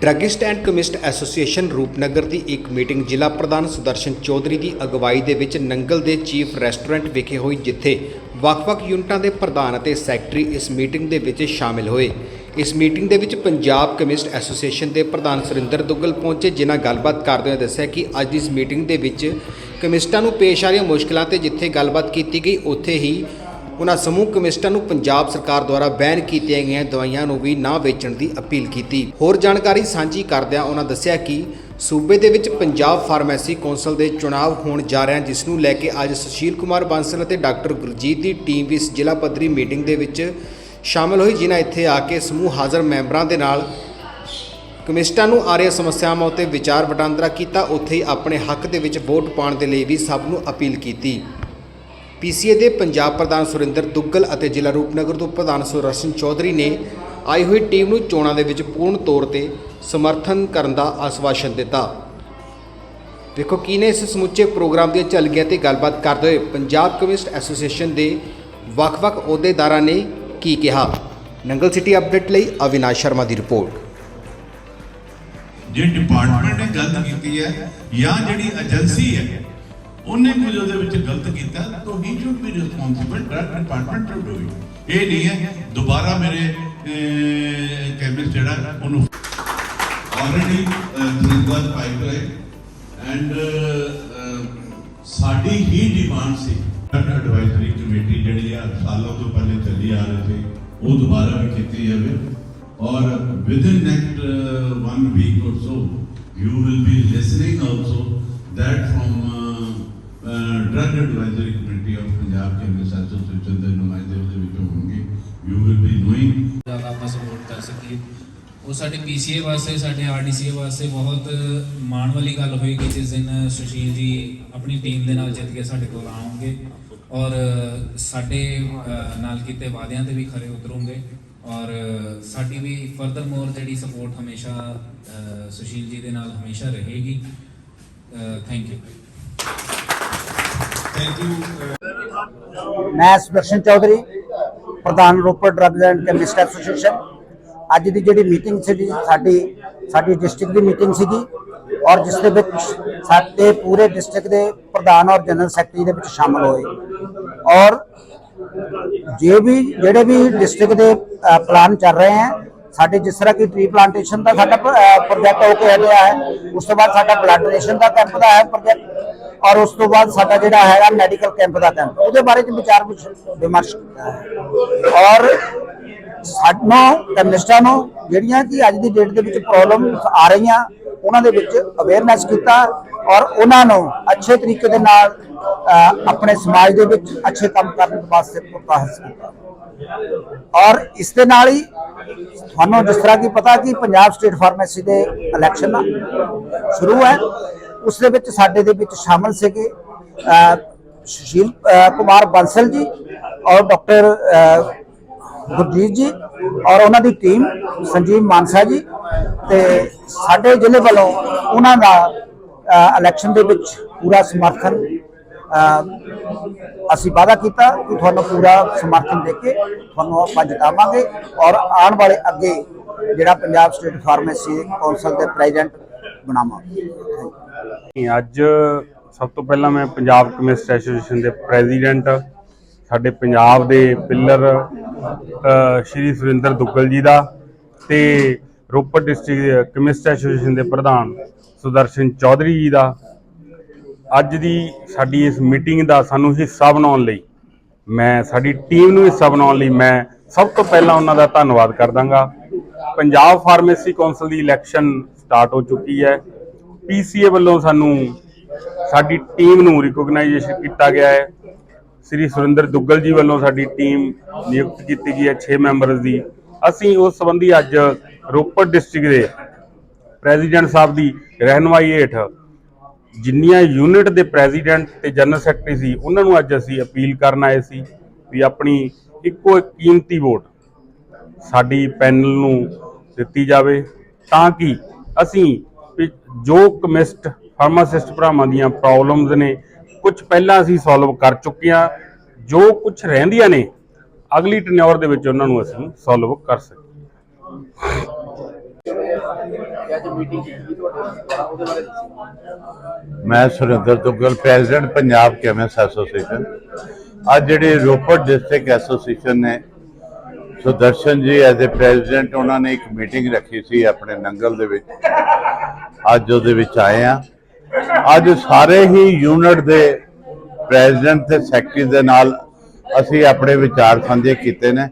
Druggist and chemist association Rupnagar ਦੀ ਇੱਕ meeting ਜ਼ਿਲ੍ਹਾ ਪ੍ਰਧਾਨ ਸੁਦਰਸ਼ਨ ਚੌਧਰੀ ਦੀ ਅਗਵਾਈ ਦੇ ਵਿੱਚ ਨੰਗਲ ਦੇ ਚੀਫ ਰੈਸਟੋਰੈਂਟ ਵਿਖੇ ਹੋਈ, ਜਿੱਥੇ ਵੱਖ-ਵੱਖ ਯੂਨਿਟਾਂ ਦੇ ਪ੍ਰਧਾਨ ਅਤੇ ਸੈਕਟਰੀ ਇਸ ਮੀਟਿੰਗ ਦੇ ਵਿੱਚ ਸ਼ਾਮਿਲ ਹੋਏ। ਇਸ ਮੀਟਿੰਗ ਦੇ ਵਿੱਚ ਪੰਜਾਬ ਕਮਿਸਟ ਐਸੋਸੀਏਸ਼ਨ ਦੇ ਪ੍ਰਧਾਨ ਸੁਰਿੰਦਰ ਦੁੱਗਲ ਪਹੁੰਚੇ, ਜਿਨ੍ਹਾਂ ਗੱਲਬਾਤ ਕਰਦੇ ਹੋਏ ਦੱਸਿਆ ਕਿ ਅੱਜ ਇਸ ਮੀਟਿੰਗ ਦੇ ਵਿੱਚ ਕਮਿਸਟਾਂ ਨੂੰ ਪੇਸ਼ ਆ ਰਹੀਆਂ ਮੁਸ਼ਕਲਾਂ ਤੇ ਜਿੱਥੇ ਗੱਲਬਾਤ ਕੀਤੀ ਗਈ, ਉੱਥੇ ਹੀ ਉਹਨਾਂ ਸਮੂਹ ਕਮਿਸਟਾਂ ਨੂੰ ਪੰਜਾਬ ਸਰਕਾਰ ਦੁਆਰਾ ਬੈਨ ਕੀਤੀਆਂ ਗਈਆਂ ਦਵਾਈਆਂ ਨੂੰ ਵੀ ਨਾ ਵੇਚਣ ਦੀ ਅਪੀਲ ਕੀਤੀ। ਹੋਰ ਜਾਣਕਾਰੀ ਸਾਂਝੀ ਕਰਦਿਆਂ ਉਹਨਾਂ ਦੱਸਿਆ ਕਿ ਸੂਬੇ ਦੇ ਵਿੱਚ ਪੰਜਾਬ ਫਾਰਮੇਸੀ ਕੌਂਸਲ ਦੇ ਚੁਣਾਵ ਹੋਣ ਜਾ ਰਹੇ ਹਨ, ਜਿਸ ਨੂੰ ਲੈ ਕੇ ਅੱਜ ਸੁਸ਼ੀਲ ਕੁਮਾਰ ਬਾਂਸਲ ਅਤੇ ਡਾਕਟਰ ਗੁਰਜੀਤ ਦੀ ਟੀਮ ਵੀ ਇਸ ਜ਼ਿਲ੍ਹਾ ਪੱਧਰੀ ਮੀਟਿੰਗ ਦੇ ਵਿੱਚ ਸ਼ਾਮਲ ਹੋਈ, ਜਿਨ੍ਹਾਂ ਇੱਥੇ ਆ ਕੇ ਸਮੂਹ ਹਾਜ਼ਰ ਮੈਂਬਰਾਂ ਦੇ ਨਾਲ ਕਮਿਸਟਾਂ ਨੂੰ ਆ ਰਹੀਆਂ ਸਮੱਸਿਆਵਾਂ ਉੱਤੇ ਵਿਚਾਰ ਵਟਾਂਦਰਾ ਕੀਤਾ। ਉੱਥੇ ਹੀ ਆਪਣੇ ਹੱਕ ਦੇ ਵਿੱਚ ਵੋਟ ਪਾਉਣ ਦੇ ਲਈ ਵੀ ਸਭ ਨੂੰ ਅਪੀਲ ਕੀਤੀ। ਪੀਸੀਏ ਦੇ ਪੰਜਾਬ ਪ੍ਰਧਾਨ ਸੁਰਿੰਦਰ ਦੁੱਗਲ ਅਤੇ ਜ਼ਿਲ੍ਹਾ ਰੂਪਨਗਰ ਤੋਂ ਪ੍ਰਧਾਨ ਸੁਰਸ਼ਨ ਚੌਧਰੀ ਨੇ ਆਈ ਹੋਈ ਟੀਮ ਨੂੰ ਚੋਣਾਂ ਦੇ ਵਿੱਚ ਪੂਰਨ ਤੌਰ ਤੇ ਸਮਰਥਨ ਕਰਨ ਦਾ ਆਸਵਾਸ਼ਨ ਦਿੱਤਾ। ਦੇਖੋ ਕੀ ਨੇ ਇਸ ਸਮੁੱਚੇ ਪ੍ਰੋਗਰਾਮ ਦੀਆਂ ਝਲਕੀਆਂ ਤੇ ਗੱਲਬਾਤ ਕਰਦੇ ਹੋਏ ਪੰਜਾਬ ਕਮਿਊਨਿਸਟ ਐਸੋਸੀਏਸ਼ਨ ਦੇ ਵੱਖ-ਵੱਖ ਅਹੁਦੇਦਾਰਾਂ ਨੇ ਕੀ ਕਿਹਾ? ਨੰਗਲ ਸਿਟੀ ਅਪਡੇਟ ਲਈ ਅਵਿਨਾਸ਼ ਸ਼ਰਮਾ ਦੀ ਰਿਪੋਰਟ। ਜੇ ਡਿਪਾਰਟਮੈਂਟ ਨੇ ਗਲਤ ਕੀਤੀ ਹੈ ਜਾਂ ਜਿਹੜੀ ਏਜੰਸੀ ਹੈ ਉਹਨੇ ਕੁਝ ਉਹਦੇ ਵਿੱਚ ਗਲਤ ਕੀਤਾ ਤਾਂ ਹੀ should be responsible drug department to do it ਇਹ ਨਹੀਂ ਹੈ ਦੁਬਾਰਾ ਮੇਰੇ ਕੈਬਿਨਟ ਜਿਹੜਾ ਉਹਨੂੰ ਆਲਰੇਡੀ ਥਿੰਕਵਾਸ ਪਾਈਪਲਾਈਨ ਐਂਡ ਸਾਡੀ ਹੀ ਡਿਮਾਂਡ ਸੀ। ਐਡਵਾਈਜ਼ਰੀ ਕਮੇਟੀ ਜਿਹੜੀ ਆ ਸਾਲਾਂ ਤੋਂ ਪਹਿਲੇ ਚੱਲੀ ਆ ਰਹੀ ਸੀ ਉਹ ਦੁਬਾਰਾ ਵੀ ਕੀਤੀ ਜਾਵੇ। ਔਰ within next uh, one week or so you will be listening also that from uh, uh, drug advisory committee of Punjab Chemist ਦੇ ਨੁਮਾਇੰਦੇ ਉਹਦੇ ਵਿੱਚੋਂ ਹੋਣਗੇ। You will be knowing ਜ਼ਿਆਦਾ ਆਪਾਂ ਸਪੋਰਟ ਕਰ ਸਕੀਏ। ਉਹ ਸਾਡੇ ਪੀਸੀਏ ਵਾਸਤੇ ਸਾਡੇ ਆਰਡੀਸੀਏ ਵਾਸਤੇ ਬਹੁਤ ਮਾਣ ਵਾਲੀ ਗੱਲ ਹੋਏਗੀ ਜਿਸ ਦਿਨ ਸੁਸ਼ੀਲ ਜੀ ਆਪਣੀ ਟੀਮ ਦੇ ਨਾਲ ਜਿੱਤ ਕੇ ਸਾਡੇ ਕੋਲ ਆਉਣਗੇ। ਔਰ ਸਾਡੇ ਨਾਲ ਕੀਤੇ ਵਾਅਦਿਆਂ ਤੇ ਵੀ ਖਰੇ ਉਤਰੋਂਗੇ। ਔਰ ਸਾਡੀ ਵੀ ਫਰਦਰ ਮੋਰ ਜਿਹੜੀ ਸਪੋਰਟ ਹਮੇਸ਼ਾ ਸੁਸ਼ੀਲ ਜੀ ਦੇ ਨਾਲ ਹਮੇਸ਼ਾ ਰਹੇਗੀ। ਥੈਂਕ ਯੂ ਮੈਂ ਸੁਦਰਸ਼ਨ ਚੌਧਰੀ, ਪ੍ਰਧਾਨ Ropar drugs and chemist association. ਅੱਜ ਦੀ ਜਿਹੜੀ ਮੀਟਿੰਗ ਸੀ ਸਾਡੀ ਸਾਡੀ ਡਿਸਟ੍ਰਿਕਟ ਦੀ ਮੀਟਿੰਗ ਸੀਗੀ ਔਰ ਜਿਸ ਦੇ ਵਿੱਚ ਸਾਡੇ ਪੂਰੇ ਡਿਸਟ੍ਰਿਕਟ ਦੇ ਪ੍ਰਧਾਨ ਔਰ ਜਨਰਲ ਸੈਕਟਰੀ ਦੇ ਵਿੱਚ ਸ਼ਾਮਲ ਹੋਏ। ਔਰ ਜੇ ਵੀ, ਜਿਹੜੇ ਵੀ ਡਿਸਟ੍ਰਿਕਟ ਦੇ ਪਲਾਨ ਚੱਲ ਰਹੇ ਹੈ, ਸਾਡੇ ਜਿਸ ਤਰ੍ਹਾਂ ਕਿ ਟ੍ਰੀ ਪਲਾਂਟੇਸ਼ਨ ਦਾ ਸਾਡਾ ਪ੍ਰੋਜੈਕਟ ਹੋ ਕੇ ਹਟਿਆ ਹੈ, ਉਸ ਤੋਂ ਬਾਅਦ ਸਾਡਾ ਬਲੱਡ ਡੋਨੇਸ਼ਨ ਦਾ ਕੈਂਪ ਦਾ ਹੈ ਪ੍ਰੋਜੈਕਟ ਔਰ ਉਸ ਤੋਂ ਬਾਅਦ ਸਾਡਾ ਜਿਹੜਾ ਹੈਗਾ ਮੈਡੀਕਲ ਕੈਂਪ ਦਾ ਕੈਂਪ ਉਹਦੇ ਬਾਰੇ ਚ ਵਿਚਾਰ ਵਿਮਰਸ਼ ਕੀਤਾ ਹੈ। ਔਰ ਸਾਨੂੰ ਕੈਮਿਸਟਾਂ ਨੂੰ ਜਿਹੜੀਆਂ ਕਿ ਅੱਜ ਦੀ ਡੇਟ ਦੇ ਵਿੱਚ ਪ੍ਰੋਬਲਮਸ ਆ ਰਹੀਆਂ, ਉਹਨਾਂ ਦੇ ਵਿੱਚ ਅਵੇਅਰਨੈਸ ਕੀਤਾ ਔਰ ਉਹਨਾਂ ਨੂੰ ਅੱਛੇ ਤਰੀਕੇ ਦੇ ਨਾਲ ਆਪਣੇ ਸਮਾਜ ਦੇ ਵਿੱਚ ਅੱਛੇ ਕੰਮ ਕਰਨ ਵਾਸਤੇ ਪ੍ਰੋਤਸਾਹਿਤ ਕੀਤਾ। ਔਰ ਇਸ ਦੇ ਨਾਲ ਹੀ ਤੁਹਾਨੂੰ ਜਿਸ ਤਰ੍ਹਾਂ ਕਿ ਪਤਾ ਕਿ ਪੰਜਾਬ ਸਟੇਟ ਫਾਰਮੇਸੀ ਦੇ ਇਲੈਕਸ਼ਨ ਸ਼ੁਰੂ ਹੈ। ਉਸ ਦੇ ਵਿੱਚ ਸਾਡੇ ਦੇ ਵਿੱਚ ਸ਼ਾਮਲ ਸੀਗੇ ਸੁਸ਼ੀਲ ਕੁਮਾਰ ਬੰਸਲ ਜੀ ਔਰ ਡਾਕਟਰ ਗੁਰਜੀਤ ਜੀ ਔਰ ਉਹਨਾਂ ਦੀ ਟੀਮ, ਸੰਜੀਵ ਮਾਨਸਾ ਜੀ ਤੇ ਸਾਡੇ ਜ਼ਿਲ੍ਹੇ ਵੱਲੋਂ ਉਹਨਾਂ ਦਾ ਇਲੈਕਸ਼ਨ ਦੇ ਵਿੱਚ ਪੂਰਾ ਸਮਰਥਨ ਅਸੀਂ ਵਾਅਦਾ ਕੀਤਾ ਕਿ ਤੁਹਾਨੂੰ ਪੂਰਾ ਸਮਰਥਨ ਦੇ ਕੇ ਤੁਹਾਨੂੰ ਆਪਾਂ ਜਿਤਾਵਾਂਗੇ ਔਰ ਆਉਣ ਵਾਲੇ ਅੱਗੇ ਜਿਹੜਾ ਪੰਜਾਬ ਸਟੇਟ ਫਾਰਮੇਸੀ ਕੌਂਸਲ ਦੇ ਪ੍ਰੈਜ਼ੀਡੈਂਟ ਬਣਾਵਾਂਗੇ। ਅੱਜ ਸਭ ਤੋਂ ਪਹਿਲਾਂ ਮੈਂ ਪੰਜਾਬ ਕਮਿਸਟ ਐਸੋਸੀਏਸ਼ਨ ਦੇ ਪ੍ਰੈਜ਼ੀਡੈਂਟ, ਸਾਡੇ ਪੰਜਾਬ ਦੇ ਪਿੱਲਰ ਸ਼੍ਰੀ ਸੁਰਿੰਦਰ ਦੁੱਗਲ ਜੀ ਦਾ ਤੇ ਰੋਪੜ ਡਿਸਟ੍ਰਿਕਟ ਕਮਿਸਟ ਐਸੋਸੀਏਸ਼ਨ ਦੇ ਪ੍ਰਧਾਨ ਸੁਦਰਸ਼ਨ ਚੌਧਰੀ ਜੀ ਦਾ। ਅੱਜ ਦੀ ਸਾਡੀ ਇਸ ਮੀਟਿੰਗ ਦਾ ਸਾਨੂੰ ਹਿੱਸਾ ਬਣਾਉਣ ਲਈ, ਮੈਂ, ਸਾਡੀ ਟੀਮ ਨੂੰ ਹਿੱਸਾ ਬਣਾਉਣ ਲਈ ਮੈਂ ਸਭ ਤੋਂ ਪਹਿਲਾਂ ਉਹਨਾਂ ਦਾ ਧੰਨਵਾਦ ਕਰਦਾਂਗਾ। ਪੰਜਾਬ ਫਾਰਮੇਸੀ ਕੌਂਸਲ ਦੀ ਇਲੈਕਸ਼ਨ ਸਟਾਰਟ ਹੋ ਚੁੱਕੀ ਹੈ। ਪੀਸੀਏ ਵੱਲੋਂ ਸਾਨੂੰ ਸਾਡੀ ਟੀਮ ਨੂੰ ਰਿਕੋਗਨਾਈਜੇਸ਼ਨ ਕੀਤਾ ਗਿਆ ਹੈ। ਸ੍ਰੀ ਸੁਰਿੰਦਰ ਦੁੱਗਲ ਜੀ ਵੱਲੋਂ ਸਾਡੀ ਟੀਮ ਨਿਯੁਕਤ ਕੀਤੀ ਗਈ ਹੈ 6 ਮੈਂਬਰਸ ਦੀ। ਅਸੀਂ ਉਸ ਸੰਬੰਧੀ ਅੱਜ ਰੋਪੜ ਡਿਸਟ੍ਰਿਕਟ ਦੇ ਪ੍ਰੈਜ਼ੀਡੈਂਟ ਸਾਹਿਬ ਦੀ ਰਹਿਨੁਮਾਈ ਹੇਠ ਜਿੰਨੀਆਂ ਯੂਨਿਟ ਦੇ ਪ੍ਰੈਜ਼ੀਡੈਂਟ ਤੇ ਜਨਰਲ ਸੈਕਟਰੀ ਸੀ, ਉਹਨਾਂ ਨੂੰ ਅੱਜ ਅਸੀਂ ਅਪੀਲ ਕਰਨ ਆਏ ਸੀ ਵੀ ਆਪਣੀ ਇੱਕੋ ਇੱਕ ਕੀਮਤੀ ਵੋਟ ਸਾਡੀ ਪੈਨਲ ਨੂੰ ਦਿੱਤੀ ਜਾਵੇ ਤਾਂ ਕਿ ਅਸੀਂ ਜੋ ਕਮਿਸਟ ਫਾਰਮਾਸਿਸਟ ਭਰਾਵਾਂ ਦੀਆਂ ਪ੍ਰੋਬਲਮਸ ਨੇ ਕੁਝ ਪਹਿਲਾਂ ਅਸੀਂ ਸੋਲਵ ਕਰ ਚੁੱਕੇ ਹਾਂ, ਜੋ ਕੁਝ ਰਹਿੰਦੀਆਂ ਨੇ, ਅਗਲੀ ਟਨਿਓਰ ਦੇ ਵਿੱਚ ਉਹਨਾਂ ਨੂੰ ਅਸੀਂ ਸੋਲਵ ਕਰ ਸਕੀਏ। ਮੈਂ Surinder Duggal president Punjab chemist association ਅੱਜ ਜਿਹੜੇ ਰੋਪੜ ਡਿਸਟ੍ਰਿਕਟ ਐਸੋਸੀਏਸ਼ਨ ਨੇ ਸੁਦਰਸ਼ਨ ਜੀ ਐਜ਼ ਅ ਪ੍ਰੈਜ਼ੀਡੈਂਟ ਉਹਨਾਂ ਨੇ ਇੱਕ ਮੀਟਿੰਗ ਰੱਖੀ ਸੀ ਆਪਣੇ ਨੰਗਲ ਦੇ ਵਿੱਚ। ਅੱਜ ਉਹਦੇ ਵਿੱਚ ਆਏ ਆ ਅੱਜ ਸਾਰੇ ਹੀ ਯੂਨਿਟ ਦੇ ਪ੍ਰੈਜ਼ੀਡੈਂਟ ਤੇ ਸੈਕਟਰੀ ਦੇ ਨਾਲ ਅਸੀਂ ਆਪਣੇ ਵਿਚਾਰ ਸਾਂਝੇ ਕੀਤੇ ਨੇ।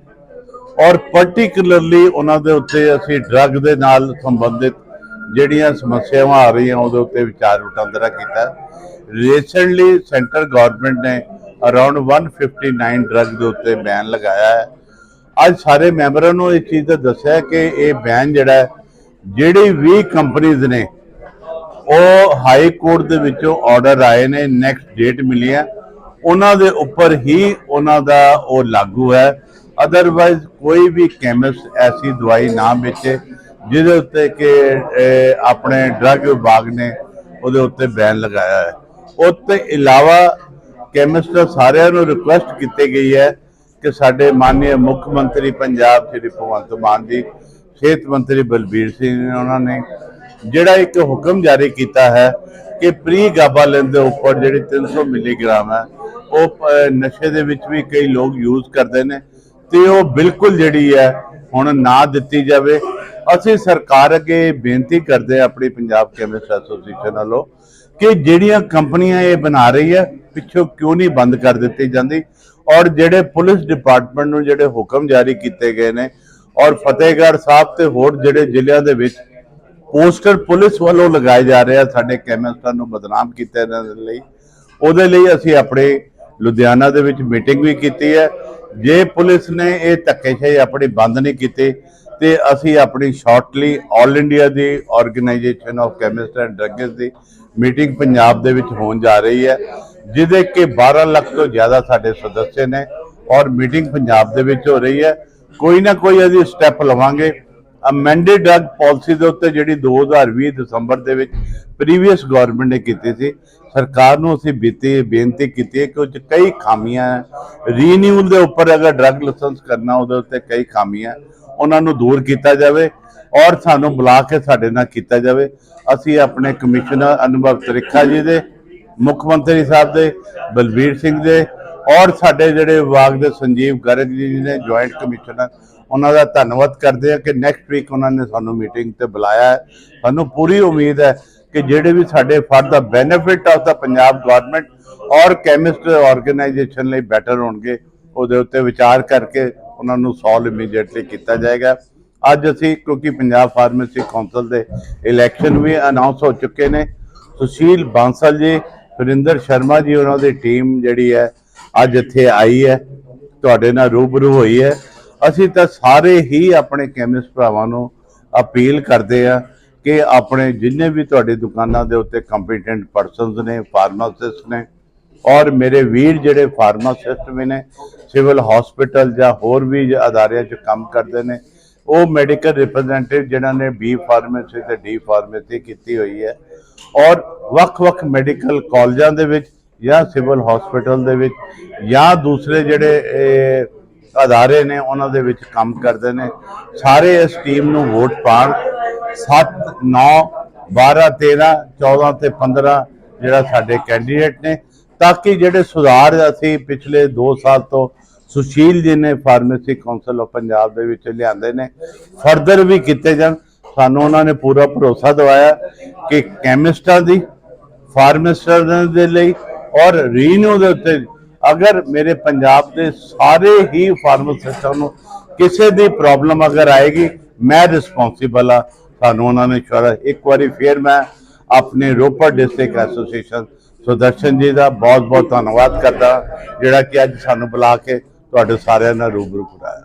ਔਰ ਪਾਰਟਿਕੂਲਰਲੀ ਉਹਨਾਂ ਦੇ ਉੱਤੇ ਅਸੀਂ ਡਰੱਗ ਦੇ ਨਾਲ ਸੰਬੰਧਿਤ ਜਿਹੜੀਆਂ ਸਮੱਸਿਆਵਾਂ ਆ ਰਹੀਆਂ, ਉਹਦੇ ਉੱਤੇ ਵਿਚਾਰ ਵਟਾਂਦਰਾ ਕੀਤਾ। ਰੀਸੈਂਟਲੀ ਸੈਂਟਰ ਗਵਰਨਮੈਂਟ ਨੇ ਅਰਾਊਂਡ 159 ਡਰੱਗ ਦੇ ਉੱਤੇ ਬੈਨ ਲਗਾਇਆ ਹੈ। ਅੱਜ ਸਾਰੇ ਮੈਂਬਰਾਂ ਨੂੰ ਇਹ ਚੀਜ਼ ਦਾ ਦੱਸਿਆ ਕਿ ਇਹ ਬੈਨ ਜਿਹੜਾ ਹੈ, ਜਿਹੜੀ ਵੀ ਕੰਪਨੀਆਂ ਨੇ ਉਹ ਹਾਈ ਕੋਰਟ ਦੇ ਵਿੱਚੋਂ ਆਰਡਰ ਆਏ ਨੇ ਨੈਕਸਟ ਡੇਟ ਮਿਲੀ ਹੈ। ਉਹਨਾਂ ਦੇ ਉੱਪਰ ਹੀ ਉਹਨਾਂ ਦਾ ਉਹ ਲਾਗੂ ਹੈ। ਅਦਰਵਾਈਜ਼ ਕੋਈ ਵੀ ਕੈਮਿਸਟ ਐਸੀ ਦਵਾਈ ਨਾ ਵੇਚੇ ਜਿਹਦੇ ਉੱਤੇ ਕਿ ਆਪਣੇ ਡਰੱਗ ਵਿਭਾਗ ਨੇ ਉਹਦੇ ਉੱਤੇ ਬੈਨ ਲਗਾਇਆ ਹੈ। ਉਹ ਤੋਂ ਇਲਾਵਾ ਕੈਮਿਸਟ ਸਾਰਿਆਂ ਨੂੰ ਰਿਕੁਐਸਟ ਕੀਤੀ ਗਈ ਹੈ ਕਿ ਸਾਡੇ ਮਾਨਯ ਮੁੱਖ ਮੰਤਰੀ ਪੰਜਾਬ ਸ਼੍ਰੀ ਭਗਵੰਤ ਮਾਨ ਜੀ, ਸਿਹਤ ਮੰਤਰੀ ਬਲਬੀਰ ਸਿੰਘ ਨੇ ਉਹਨਾਂ ਨੇ ਜਿਹੜਾ ਇੱਕ ਹੁਕਮ ਜਾਰੀ ਕੀਤਾ ਹੈ ਕਿ ਪ੍ਰੀ ਗਾਬਾਲਿਨ ਦੇ ਉੱਪਰ ਜਿਹੜੀ 300 ਮਿਲੀਗ੍ਰਾਮ ਹੈ, ਉਹ ਨਸ਼ੇ ਦੇ ਵਿੱਚ ਵੀ ਕਈ ਲੋਕ ਯੂਜ਼ ਕਰਦੇ ਨੇ ਤੇ ਉਹ ਬਿਲਕੁਲ ਜਿਹੜੀ ਹੈ ਹੁਣ ਨਾ ਦਿੱਤੀ ਜਾਵੇ। ਅਸੀਂ ਸਰਕਾਰ ਅੱਗੇ ਬੇਨਤੀ ਕਰਦੇ ਹਾਂ ਆਪਣੀ ਪੰਜਾਬ ਕੈਮਿਸਟ ਐਸੋਸੀਏਸ਼ਨ ਵੱਲੋਂ ਕਿ ਜਿਹੜੀਆਂ ਕੰਪਨੀਆਂ ਇਹ ਬਣਾ ਰਹੀ ਹੈ, ਪਿੱਛੋਂ ਕਿਉਂ ਨਹੀਂ ਬੰਦ ਕਰ ਦਿੱਤੀ ਜਾਂਦੀ? ਔਰ ਜਿਹੜੇ ਪੁਲਿਸ ਡਿਪਾਰਟਮੈਂਟ ਨੂੰ ਜਿਹੜੇ ਹੁਕਮ ਜਾਰੀ ਕੀਤੇ ਗਏ ਨੇ, ਔਰ ਫਤਿਹਗੜ੍ਹ ਸਾਹਿਬ ਤੇ ਹੋਰ ਜਿਹੜੇ ਜ਼ਿਲ੍ਹਿਆਂ ਦੇ ਵਿੱਚ ਪੋਸਟਰ ਪੁਲਿਸ ਵੱਲੋਂ ਲਗਾਏ ਜਾ ਰਹੇ ਆ, ਸਾਡੇ ਕੈਮਿਸਟਾਂ ਨੂੰ ਬਦਨਾਮ ਕੀਤਾ ਇਹਨਾਂ ਦੇ ਲਈ, ਉਹਦੇ ਲਈ ਅਸੀਂ ਆਪਣੇ ਲੁਧਿਆਣਾ ਦੇ ਵਿੱਚ ਮੀਟਿੰਗ ਵੀ ਕੀਤੀ ਹੈ। ਜੇ ਪੁਲਿਸ ਨੇ ਇਹ ਧੱਕੇਸ਼ਾਹੀ ਆਪਣੀ ਬੰਦ ਨਹੀਂ ਕੀਤੀ, ਤੇ ਅਸੀਂ ਆਪਣੀ shortly 올 India the organisation of chemist and drugs the meeting Punjab ਦੇ ਵਿੱਚ ਹੋਣ ਜਾ ਰਹੀ ਹੈ। ਜਿਹਦੇ ਕਿ 12 ਲੱਖ ਤੋਂ ਜ਼ਿਆਦਾ ਸਾਡੇ ਸਦੱਸਿਆ ਨੇ ਔਰ ਮੀਟਿੰਗ ਪੰਜਾਬ ਦੇ ਵਿੱਚ ਹੋ ਰਹੀ ਹੈ। ਕੋਈ ਨਾ ਕੋਈ ਅਸੀਂ ਸਟੈਪ ਲਵਾਂਗੇ। ਅਮੈਂਡਡ ਡਰਗ ਪਾਲਿਸੀ ਦੇ ਉੱਤੇ ਜਿਹੜੀ 2020 ਦਸੰਬਰ ਦੇ ਵਿੱਚ ਪ੍ਰੀਵੀਅਸ ਗਵਰਨਮੈਂਟ ਨੇ ਕੀਤੀ ਸੀ, ਸਰਕਾਰ ਨੂੰ ਅਸੀਂ ਬੀਤੀ ਬੇਨਤੀ ਕੀਤੀ ਹੈ ਕਿ ਉਹ 'ਚ ਕਈ ਖਾਮੀਆਂ ਰੀਨਿਊਲ ਦੇ ਉੱਪਰ ਅਗਰ ਡਰਗ ਲਾਇਸੈਂਸ ਕਰਨਾ ਉਹਦੇ ਉੱਤੇ ਕਈ ਖਾਮੀਆਂ ਉਹਨਾਂ ਨੂੰ ਦੂਰ ਕੀਤਾ ਜਾਵੇ ਔਰ ਸਾਨੂੰ ਬੁਲਾ ਕੇ ਸਾਡੇ ਨਾਲ ਕੀਤਾ ਜਾਵੇ। ਅਸੀਂ ਆਪਣੇ ਕਮਿਸ਼ਨਰ ਅਨੁਭਵ ਤ੍ਰਿਖਾ ਜੀ ਦੇ ਮੁੱਖ ਮੰਤਰੀ ਸਾਹਿਬ ਦੇ, ਬਲਬੀਰ ਸਿੰਘ ਦੇ ਔਰ ਸਾਡੇ ਜਿਹੜੇ ਵਿਭਾਗ ਦੇ ਸੰਜੀਵ ਗਰਗ ਜੀ ਨੇ ਜੁਆਇੰਟ ਕਮਿਸ਼ਨਰ, ਉਹਨਾਂ ਦਾ ਧੰਨਵਾਦ ਕਰਦੇ ਆ ਕਿ ਨੈਕਸਟ ਵੀਕ ਉਹਨਾਂ ਨੇ ਸਾਨੂੰ ਮੀਟਿੰਗ ਤੇ ਬੁਲਾਇਆ ਹੈ। ਸਾਨੂੰ ਪੂਰੀ ਉਮੀਦ ਹੈ ਕਿ ਜਿਹੜੇ ਵੀ ਸਾਡੇ for the benefit of the Punjab government ਔਰ ਕੈਮਿਸਟ ਆਰਗੇਨਾਈਜੇਸ਼ਨ ਲਈ ਬੈਟਰ ਹੋਣਗੇ, ਉਹਦੇ ਉੱਤੇ ਵਿਚਾਰ ਕਰਕੇ ਉਹਨਾਂ ਨੂੰ ਸੋਲਵ ਇਮੀਡੀਏਟਲੀ ਕੀਤਾ ਜਾਏਗਾ। ਅੱਜ ਅਸੀਂ, ਕਿਉਂਕਿ ਪੰਜਾਬ ਫਾਰਮੇਸੀ ਕੌਂਸਲ ਦੇ ਇਲੈਕਸ਼ਨ ਵੀ ਅਨਾਉਂਸ ਹੋ ਚੁੱਕੇ ਨੇ, ਸੁਸ਼ੀਲ ਬਾਂਸਲ ਜੀ ਸੁਰਿੰਦਰ ਸ਼ਰਮਾ ਜੀ, ਉਹਨਾਂ ਦੀ ਟੀਮ ਜਿਹੜੀ ਹੈ, ਅੱਜ ਇੱਥੇ ਆਈ ਹੈ। ਤੁਹਾਡੇ ਨਾਲ ਰੂਬਰੂ ਹੋਈ ਹੈ। ਅਸੀਂ ਤਾਂ ਸਾਰੇ ਹੀ ਆਪਣੇ ਕੈਮਿਸਟ ਭਰਾਵਾਂ ਨੂੰ ਅਪੀਲ ਕਰਦੇ ਆ ਕਿ ਆਪਣੇ ਜਿੰਨੇ ਵੀ ਤੁਹਾਡੀ ਦੁਕਾਨਾਂ ਦੇ ਉੱਤੇ ਕੰਪੀਟੈਂਟ ਪਰਸਨਸ ਨੇ ਫਾਰਮਾਸਿਸਟ ਨੇ, ਔਰ ਮੇਰੇ ਵੀਰ ਜਿਹੜੇ ਫਾਰਮਾਸਿਸਟ ਵੀ ਨੇ ਸਿਵਲ ਹਸਪੀਟਲ ਜਾਂ ਹੋਰ ਵੀ ਅਦਾਰਿਆਂ 'ਚ ਕੰਮ ਕਰਦੇ ਨੇ, ਉਹ ਮੈਡੀਕਲ ਰਿਪਰੈਜ਼ੈਂਟੇਟਿਵ ਜਿਨ੍ਹਾਂ ਨੇ ਬੀ ਫਾਰਮੇਸੀ ਤੇ ਡੀ ਫਾਰਮੇਸੀ ਕੀਤੀ ਹੋਈ ਹੈ। ਔਰ ਵੱਖ-ਵੱਖ ਮੈਡੀਕਲ ਕਾਲਜਾਂ ਦੇ ਵਿੱਚ ਜਾਂ ਸਿਵਲ ਹਸਪੀਟਲ ਦੇ ਵਿੱਚ ਜਾਂ ਦੂਸਰੇ ਜਿਹੜੇ ਅਦਾਰੇ ਨੇ, ਉਹਨਾਂ ਦੇ ਵਿੱਚ ਕੰਮ ਕਰਦੇ ਨੇ। ਸਾਰੇ ਇਸ ਟੀਮ ਨੂੰ ਵੋਟ ਪਾਣ 7 9 12 13 14 ਤੇ 15 ਜਿਹੜਾ ਸਾਡੇ ਕੈਂਡੀਡੇਟ ਨੇ। ਤਾਂ ਕਿ ਜਿਹੜੇ ਸੁਧਾਰ ਅਸੀਂ ਪਿਛਲੇ 2 ਸਾਲ ਤੋਂ ਸੁਸ਼ੀਲ ਜੀ ਨੇ ਫਾਰਮੇਸੀ ਕਾਉਂਸਲ ਆਫ ਪੰਜਾਬ ਦੇ ਵਿੱਚ ਲਿਆਂਦੇ ਨੇ, ਫਰਦਰ ਵੀ ਕੀਤੇ ਜਾਣ। ਸਾਨੂੰ ਉਹਨਾਂ ਨੇ ਪੂਰਾ ਭਰੋਸਾ ਦਿਵਾਇਆ ਕਿ ਕੈਮਿਸਟਾਂ ਦੀ ਫਾਰਮਾਸਿਸਟਾਂ ਦੇ ਲਈ ਔਰ ਰੀਨਿਊ ਦੇ ਉੱਤੇ ਅਗਰ ਮੇਰੇ ਪੰਜਾਬ ਦੇ ਸਾਰੇ ਹੀ ਫਾਰਮਾਸਿਸਟਾਂ ਨੂੰ ਕਿਸੇ ਦੀ ਪ੍ਰੋਬਲਮ ਅਗਰ ਆਏਗੀ, ਮੈਂ ਰਿਸਪੌਂਸਿਬਲ ਆ ਸਾਨੂੰ ਉਹਨਾਂ ਨੇ ਇਸ਼ਾਰਾ ਇੱਕ ਵਾਰੀ ਫੇਰ ਮੈਂ ਆਪਣੇ ਰੋਪੜ ਡਿਸਟ੍ਰਿਕਟ ਐਸੋਸੀਏਸ਼ਨ ਸੁਦਰਸ਼ਨ ਜੀ ਦਾ ਬਹੁਤ ਬਹੁਤ ਧੰਨਵਾਦ ਕਰਦਾ, ਜਿਹੜਾ ਕਿ ਅੱਜ ਸਾਨੂੰ ਬੁਲਾ ਕੇ ਤੁਹਾਡੇ ਸਾਰਿਆਂ ਨਾਲ ਰੂਬਰੂ ਕਰਾਇਆ।